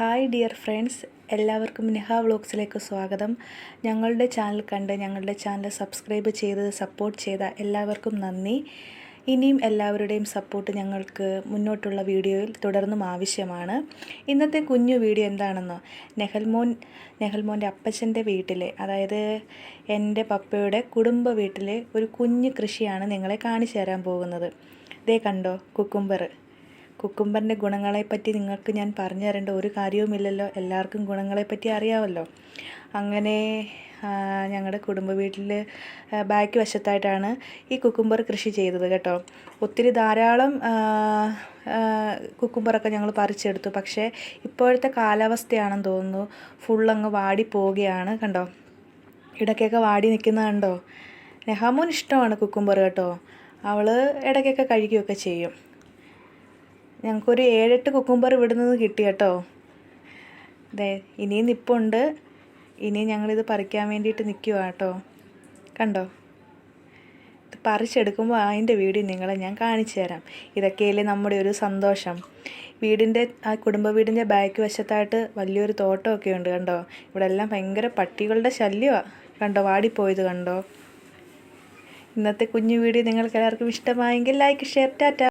Hi dear friends എല്ലാവർക്കും നിഹ വ്ളോഗ്സിലേക്ക് സ്വാഗതം. ഞങ്ങളുടെ ചാനൽ കണ്ട് ഞങ്ങളുടെ ചാനൽ സബ്സ്ക്രൈബ് ചെയ്ത് സപ്പോർട്ട് ചെയ്ത എല്ലാവർക്കും നന്ദി. ഇനിയും എല്ലാവരുടെയും സപ്പോർട്ട് ഞങ്ങൾക്ക് മുന്നോട്ടുള്ള വീഡിയോയിൽ തുടർന്നും ആവശ്യമാണ്. ഇന്നത്തെ കുഞ്ഞു വീഡിയോ എന്താണെന്നോ? നെഹൽമോൻ നെഹൽമോന്റെ അപ്പച്ചന്റെ വീട്ടിലെ അതായത് എന്റെ പപ്പയുടെ കുടുംബ വീട്ടിലെ ഒരു കുഞ്ഞു കൃഷിയാണ് നിങ്ങളെ കാണിച്ചു തരാൻ പോകുന്നത്. ദേ കണ്ടോ കുക്കുംബർ. കുക്കുംബറിന്റെ ഗുണങ്ങളെപ്പറ്റി നിങ്ങൾക്ക് ഞാൻ പറഞ്ഞു തരേണ്ട ഒരു കാര്യവുമില്ലല്ലോ. എല്ലാവർക്കും ഗുണങ്ങളെപ്പറ്റി അറിയാമല്ലോ അങ്ങനെ ഞങ്ങളുടെ കുടുംബ വീട്ടിൽ ബാക്ക് വശത്തായിട്ടാണ് ഈ കുക്കുംബർ കൃഷി ചെയ്തത് കേട്ടോ. ഒത്തിരി ധാരാളം കുക്കുംബറൊക്കെ ഞങ്ങൾ പറിച്ചെടുത്തു. പക്ഷേ ഇപ്പോഴത്തെ കാലാവസ്ഥയാണെന്ന് തോന്നുന്നു. ഫുള്ളങ്ങ് വാടി പോവുകയാണ് കണ്ടോ. ഇടയ്ക്കൊക്കെ വാടി നിൽക്കുന്നത് കണ്ടോ. നെഹാമോൻ ഇഷ്ടമാണ് കുക്കുംബർ കേട്ടോ. അവൾ ഇടയ്ക്കൊക്കെ കഴിക്കുകയൊക്കെ ചെയ്യും. ഞങ്ങൾക്കൊരു ഏഴെട്ട് കുക്കുംബർ ഇവിടുന്ന് കിട്ടി കേട്ടോ. അതെ ഇനിയും നിപ്പുണ്ട്. ഇനി ഞങ്ങളിത് പറിക്കാൻ വേണ്ടിയിട്ട് നിൽക്കുക കേട്ടോ. കണ്ടോ? ഇത് പറിച്ചെടുക്കുമ്പോൾ അതിന്റെ വീഡിയോ നിങ്ങളെ ഞാൻ കാണിച്ചു തരാം. ഇതൊക്കെയല്ലേ നമ്മുടെ ഒരു സന്തോഷം. വീടിന്റെ ആ കുടുംബ വീടിന്റെ ബാക്ക് വശത്തായിട്ട് വലിയൊരു തോട്ടമൊക്കെ ഉണ്ട് കണ്ടോ? ഇവിടെ എല്ലാം ഭയങ്കര പട്ടികളുടെ ശല്യമാണ് കണ്ടോ? വാടിപ്പോയത് കണ്ടോ? ഇന്നത്തെ കുഞ്ഞു വീഡിയോ നിങ്ങൾക്ക് എല്ലാവർക്കും ഇഷ്ടമായെങ്കിൽ ലൈക്ക് ഷെയർ ടാറ്റ.